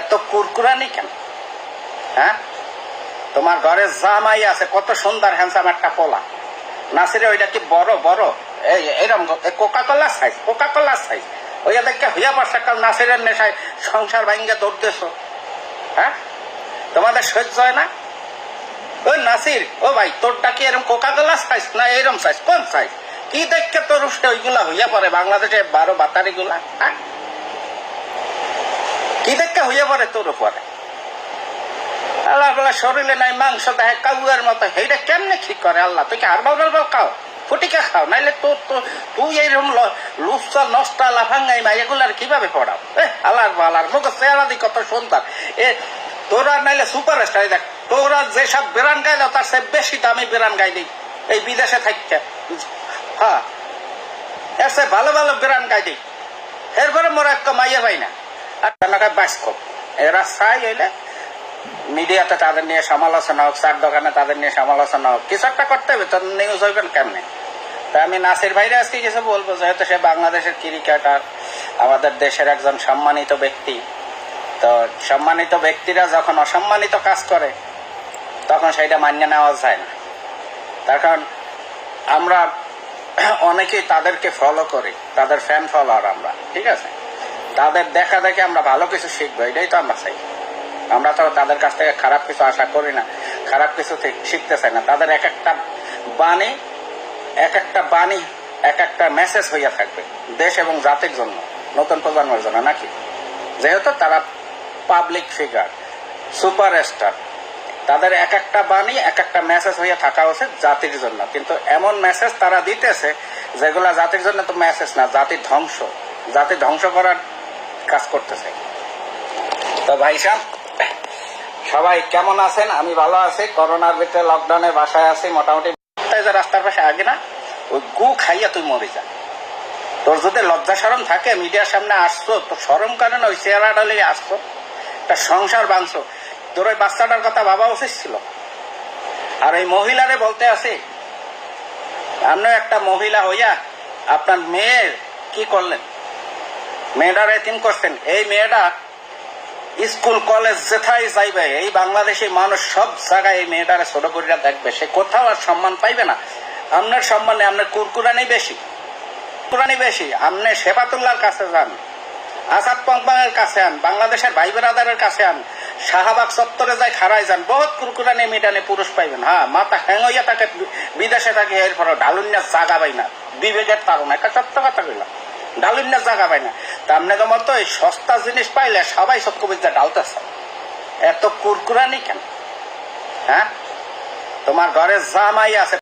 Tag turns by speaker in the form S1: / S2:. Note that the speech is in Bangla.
S1: এত কুরকুরানি কেন? হ্যাঁ? তোমার ঘরে জামাই আছে, কত সুন্দর হ্যান্ডসাম একটা পোলা। নাসিরে, ওইটা কি বড় বড়? এই এরকম Coca Cola size Coca Cola size ওইয়া দেখে হইয়া কাল নাসিরের নেশায় সংসার ভাঙ্গে দৌড়তেছ হ্যাঁ? তোমাদের সহ্য হয় না? ওই নাসির, ও ভাই, তোরটা কি এরকম কোকা কোলা সাইজ না এরকম সাইজ কোন সাইজ কি দেখে তোর ওইগুলা হইয়া পড়ে? বাংলাদেশে বারো বাতারিগুলা হ্যাঁ? কি দেখে হইয়া পড়ে তোর উপরে। আল্লাহ বলে শরীরে নাই মাংস দেখে কাউয়ার মতো সেইটা কেমনে ঠিক করে আল্লাহ? তুই কি হারবাল বারবাল খাও, ফুটিকা খাও, নাইলে তোর তো তুই এইরকম লুচা নষ্টা, লাফাঙ্গাই মা এগুলার কীভাবে পড়াও? এ আল্লাহর বালার মুখ চেহারা কত সুন্দর। এ, তোরা নাইলে সুপার স্টার দেখ, তোরা যেসব বেরান গাইল, তার সে বেশি দামি বেরান গাই দিই এই বিদেশে থাকতে হ্যাঁ এর সে ভালো ভালো বেরান গাই দিই এরপরে মোর একটা মাইয়া পাই না। আর টাকা বাঁচক এরা চাই হইলে মিডিয়াতে তাদের নিয়ে সমালোচনা হোক, চার দোকানে তাদের নিয়ে সমালোচনা হোক, কিছু একটা করতে হবে তো নিউজ হইবেন কেমনে? তা আমি নাসির ভাইরে আজকে কিছু বলব, যেহেতু সে বাংলাদেশের ক্রিকেটার আমাদের দেশের একজন সম্মানিত ব্যক্তি। তো সম্মানিত ব্যক্তিরা যখন অসম্মানিত কাজ করে, তখন সেটা মান্য নেওয়া যায় না। তার কারণ, আমরা অনেকেই তাদেরকে ফলো করি, তাদের ফ্যান ফলোয়ার আমরা, ঠিক আছে? তাদের দেখা দেখে আমরা ভালো কিছু শিখব, এটাই তো আমরা চাই। আমরা তো তাদের কাছ থেকে খারাপ কিছু আশা করি না, খারাপ কিছু শিখতে চাই না। তাদের এক একটা বাণী, এক একটা বাণী, এক একটা মেসেজ হইয়া থাকবে, দেশ এবং জাতির জন্য, নতুন প্রজন্মের জন্য, নাকি? যেহেতু তারা পাবলিক ফিগার সুপার স্টার তাদের এক একটা বাণী, এক একটা মেসেজ হইয়া থাকা উচিত জাতির জন্য। কিন্তু এমন মেসেজ তারা দিতেছে, যেগুলা জাতির জন্য তো মেসেজ না জাতির ধ্বংস। জাতি ধ্বংস করার কাজ করতেছে। তো ভাই সবাই কেমন আছেন? আমি ভালো আছি। করোনার ভিতরে লকডাউনে বাসায় আছি, মোটামুটি। রাস্তার পাশে আগে না, ওই গু খাইয়া তুই মরে যা। তোর যদি লজ্জা সরম থাকে, মিডিয়ার সামনে আসছো, তো সরম কারণ ওই চেহারাটা লিয়ে আসছো। একটা সংসার বাঁধছো। তোর ওই বাচ্চাটার কথা ভাবা উচিত ছিল। আর এই মহিলারে বলতে আছে আপনি একটা মহিলা হইয়া আপনার মেয়ের কি করলেন? মেয়েটার এতিম করছেন? এই মেয়েটা স্কুল, কলেজ যেথায় যাইবে, এই বাংলাদেশি মানুষ সব জায়গায় এই মেয়েটারে ছোট করিয়া দেখবে। সে কোথাও আর সম্মান পাইবে না। আপনার সম্মানে আপনার কুরকুরানি বেশি। কুরকুরানি বেশি। আপনি শেফাতুল্লাহর কাছে যান, আসাদ পংপাংয়ের কাছে আন, বাংলাদেশের ভাই বেরাদারের কাছে আন, শাহবাগ চত্বরে যাই খারাই যান, বহুত কুরকুরানি মিটানে পুরুষ পাইবেন। হ্যাঁ মাথা হ্যাং হইয়া থাকে বিদেশে থাকে এরপর ডালুন্যা জাগা পাই না। বিবেকের তারণ একটা সত্য কথা কইলাম। ডালুন্যা জায়গা পাই না। তা আপনি তো মতো এই সস্তা জিনিস পাইলে সবাই সব কবিতা ডালতেছে এত কুরকুরানি কেন? হ্যাঁ? তোমার ঘরে জামাই আছে